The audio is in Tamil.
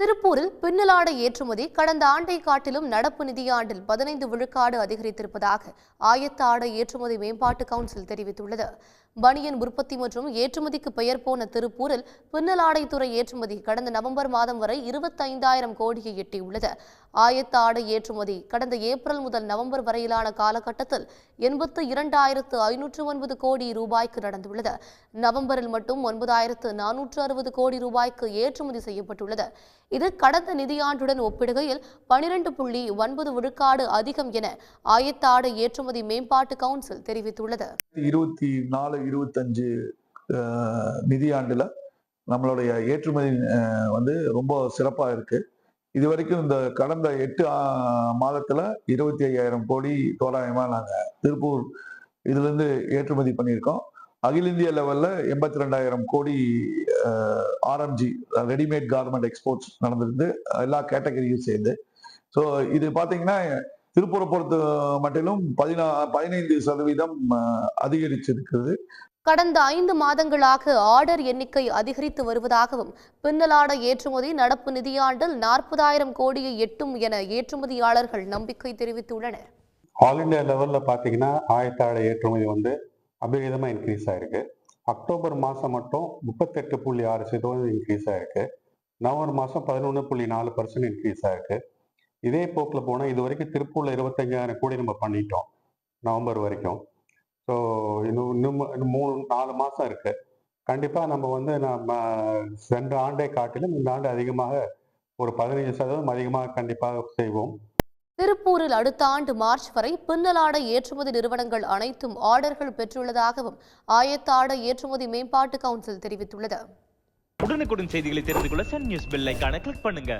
திருப்பூரில் பின்னலாடை ஏற்றுமதி கடந்த ஆண்டை காட்டிலும் நடப்பு நிதியாண்டில் பதினைந்து விழுக்காடு அதிகரித்திருப்பதாக ஆயத்த ஆடை ஏற்றுமதி மேம்பாட்டு கவுன்சில் தெரிவித்துள்ளது. பனியன் உற்பத்தி மற்றும் ஏற்றுமதிக்கு பெயர் போன திருப்பூரில் பின்னலாடைத்துறை ஏற்றுமதி கடந்த நவம்பர் மாதம் வரை இருபத்தைந்தாயிரம் கோடியை எட்டியுள்ளது. ஆயத்த ஆடை ஏற்றுமதி கடந்த ஏப்ரல் முதல் நவம்பர் வரையிலான காலகட்டத்தில் எண்பத்து இரண்டாயிரத்து ஐநூற்று ஒன்பது கோடி ரூபாய்க்கு நடந்துள்ளது. நவம்பரில் மட்டும் ஒன்பதாயிரத்து நானூற்று அறுபது கோடி ரூபாய்க்கு ஏற்றுமதி செய்யப்பட்டுள்ளது. இது கடந்த நிதியாண்டுடன் ஒப்பிடுகையில் பனிரெண்டு புள்ளி ஒன்பது விழுக்காடு அதிகம் என ஆயத்த ஆடை ஏற்றுமதி மேம்பாட்டு கவுன்சில் தெரிவித்துள்ளது. இருபத்தி நாலு இருபத்தஞ்சு நிதியாண்டில் நிதியாண்டுல நம்மளுடைய ஏற்றுமதி வந்து ரொம்ப சிறப்பாக இருக்கு. இது வரைக்கும் இந்த கடந்த எட்டு மாதத்தில் மாதத்துல இருபத்தி ஐயாயிரம் கோடி தோராயமா நாங்கள் திருப்பூர் இதுலேருந்து ஏற்றுமதி பண்ணியிருக்கோம். அகில இந்திய லெவல்ல எண்பத்தி ரெண்டாயிரம் கோடி ஆர்எம்ஜி ரெடிமேட் கார்மெண்ட் எக்ஸ்போர்ட்ஸ் நடந்திருந்து எல்லா கேட்டகரியும் சேர்ந்து. ஸோ இது பார்த்தீங்கன்னா திருப்பூரை பொறுத்த மட்டிலும் பதினா பதினைந்து சதவீதம் அஹ், அதிகரிச்சிருக்குது கடந்த ஐந்து மாதங்களாக ஆர்டர் எண்ணிக்கை அதிகரித்து வருவதாகவும் பின்னலாடை ஏற்றுமதி நடப்பு நிதியாண்டில் நாற்பதாயிரம் கோடியை எட்டும் என ஏற்றுமதியாளர்கள் நம்பிக்கை தெரிவித்துள்ளனர். ஆல் இந்தியா லெவலில் பார்த்தீங்கன்னா ஆயத்தாழை ஏற்றுமதி வந்து அபிவிதமாக இன்க்ரீஸ் ஆயிருக்கு. அக்டோபர் மாதம் மட்டும் முப்பத்தெட்டு புள்ளி ஆறு சதவீதம் இன்க்ரீஸ் ஆயிருக்கு. நவம்பர் மாதம் பதினொன்று புள்ளி நாலு பர்சன்ட் இன்க்ரீஸ் ஆயிருக்கு. இதே போக்கில் போனால் இது வரைக்கும் திருப்பூரில் இருபத்தஞ்சாயிரம் கோடி நம்ம பண்ணிட்டோம். நவம்பர் வரைக்கும். ஸோ இன்னும் இன்னும் மூணு நாலு மாதம் இருக்கு. கண்டிப்பாக நம்ம வந்து நம்ம சென்ற ஆண்டை காட்டிலும் இந்த ஆண்டு அதிகமாக ஒரு பதினைஞ்சு சதவீதம் அதிகமாக கண்டிப்பாக செய்வோம். திருப்பூரில் அடுத்த ஆண்டு மார்ச் வரை பின்னலாடை ஏற்றுமதி நிறுவனங்கள் அனைத்தும் ஆர்டர்கள் பெற்றுள்ளதாகவும் ஆயத்த ஆடை ஏற்றுமதி மேம்பாட்டு கவுன்சில் தெரிவித்துள்ளது. உடனுக்குடன் செய்திகளை தெரிந்து கொள்ள சன் நியூஸ் பெல் ஐகானை கிளிக் பண்ணுங்க.